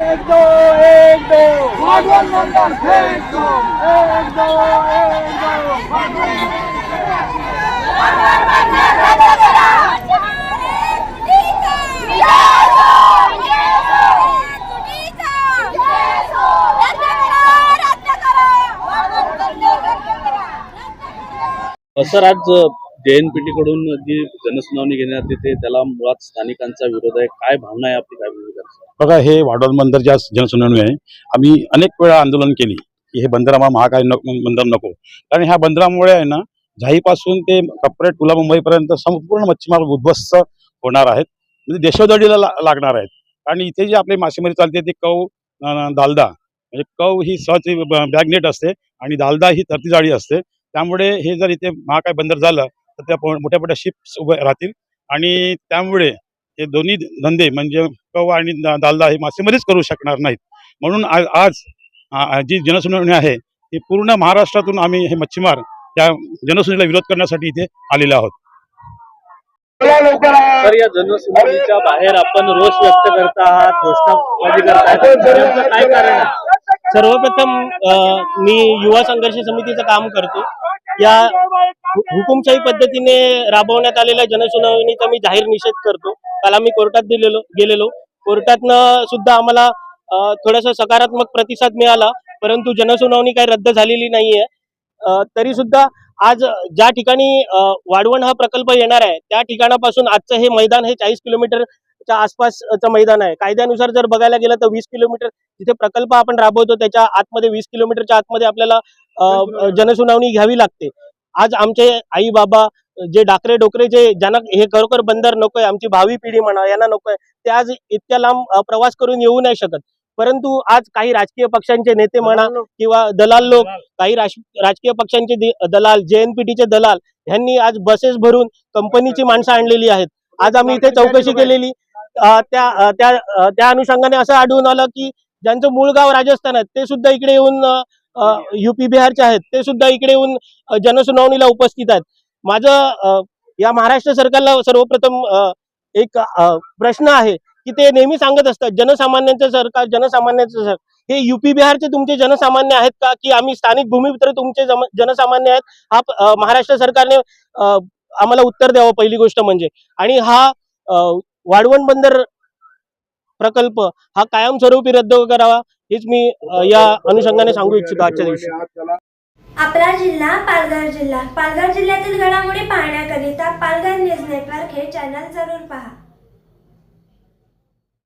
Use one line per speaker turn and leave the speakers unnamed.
एक दो एक दो भागवत मंडल एक दो एक दो एक दो
सर आज जेएनपीटी कडून जी जनसुनावणी घेण्यात येते त्याला मुळात स्थानिकांचा विरोध आहे. काय भावना आहे आपली काय
बघा हे वाडोल बंदर ज्या जनसुनावणी आहे आम्ही अनेक वेळा आंदोलन केली की हे बंदर आम्हाला महाकाय नको बंदर नको. कारण ह्या बंदरामुळे आहे ना झाईपासून ते कपडे टुला मुंबईपर्यंत संपूर्ण मच्छीमार उद्ध्वस्त होणार आहेत. म्हणजे देशोदडीला ला- लागणार आहेत. आणि इथे जी आपली मासेमारी चालते ती कव दालदा. म्हणजे कव ही सहज बॅगनेट असते आणि दालदा ही तरती जाळी असते. त्यामुळे हे जर इथे महाकाय बंदर झालं तर त्या पो- मोठ्या मोठ्या शिप्स उभे राहतील. आणि त्यामुळे हे दोन्ही धंदे म्हणजे कौ आणि दा- दालदा हे मासेमारीच करू शकणार नाहीत. म्हणून आज आज जी जनसुनावणी आहे ती पूर्ण महाराष्ट्रातून आम्ही हे मच्छीमार त्या जनसुनावणीला विरोध करण्यासाठी इथे आलेले आहोत.
तर या जनसुनावणीच्या बाहेर आपण रोष व्यक्त करत आहात घोषणाबाजी काय कारण आहे?
सर्वप्रथम मी युवा संघर्ष समितीचं काम करतो. या हुकुमशाही पद्धतीने राबवण्यात आलेल्या जनसुनावणीचा मी जाहीर निषेध करतो. काल आम्ही कोर्टात दिलेलो गेलेलो. कोर्टातनं सुद्धा आम्हाला थोडासा सकारात्मक प्रतिसाद मिळाला परंतु जनसुनावणी काही रद्द झालेली नाहीये. तरी सुद्धा आज ज्या ठिकाणी वाढवण हा प्रकल्प येणार आहे त्या ठिकाणापासून आजचं हे मैदान हे चाळीस किलोमीटरच्या आसपासचं मैदान आहे. कायद्यानुसार जर बघायला गेलं तर वीस किलोमीटर जिथे प्रकल्प आपण राबवतो त्याच्या आतमध्ये वीस किलोमीटरच्या आतमध्ये आपल्याला जनसुनावणी घ्यावी लागते. आज आमचे आई बाबा जे डाकरे डोकरे जे ज्यांना हे खरोखर बंदर नकोय आमची भावी पिढी म्हणा यांना नकोय ते आज इतक्या लांब प्रवास करून येऊ नाही शकत. परंतु आज काही राजकीय पक्षांचे नेते म्हणा किंवा दलाल लोक काही राज- राजकीय पक्षांचे दलाल जेएनपीटीचे दलाल ह्यांनी आज बसेस भरून कंपनीची माणसं आणलेली आहेत. आज आम्ही इथे चौकशी केलेली. त्या त्या त्या अनुषंगाने असं आढळून आलं की ज्यांचं मूळ गाव राजस्थान आहे ते सुद्धा इकडे येऊन युपी बिहारचे आहेत ते सुद्धा इकडे येऊन जनसुनावणीला उपस्थित आहेत. माझं या महाराष्ट्र सरकारला सर्वप्रथम एक प्रश्न आहे की ते नेहमी सांगत असतात जनसामान्यांचं सरकार जनसामान्यांचं सरकार हे युपी बिहारचे तुमचे जनसामान्य आहेत का? की आम्ही स्थानिक भूमिपुत्र तुमचे जनसामान्य आहेत? हा महाराष्ट्र सरकारने आम्हाला उत्तर द्यावं पहिली गोष्ट म्हणजे. आणि हा वाढवण बंदर प्रकल्प हा कायमस्वरूपी रद्द करावा हेच मी या अनुषंगाने सांगू इच्छितो आजच्या दिवशी.
आपला जिल्हा पालघर जिल्हा. पालघर जिल्ह्यातील घडामोडी पाहण्याकरिता पालघर न्यूज नेटवर्क हे चॅनल जरूर पहा.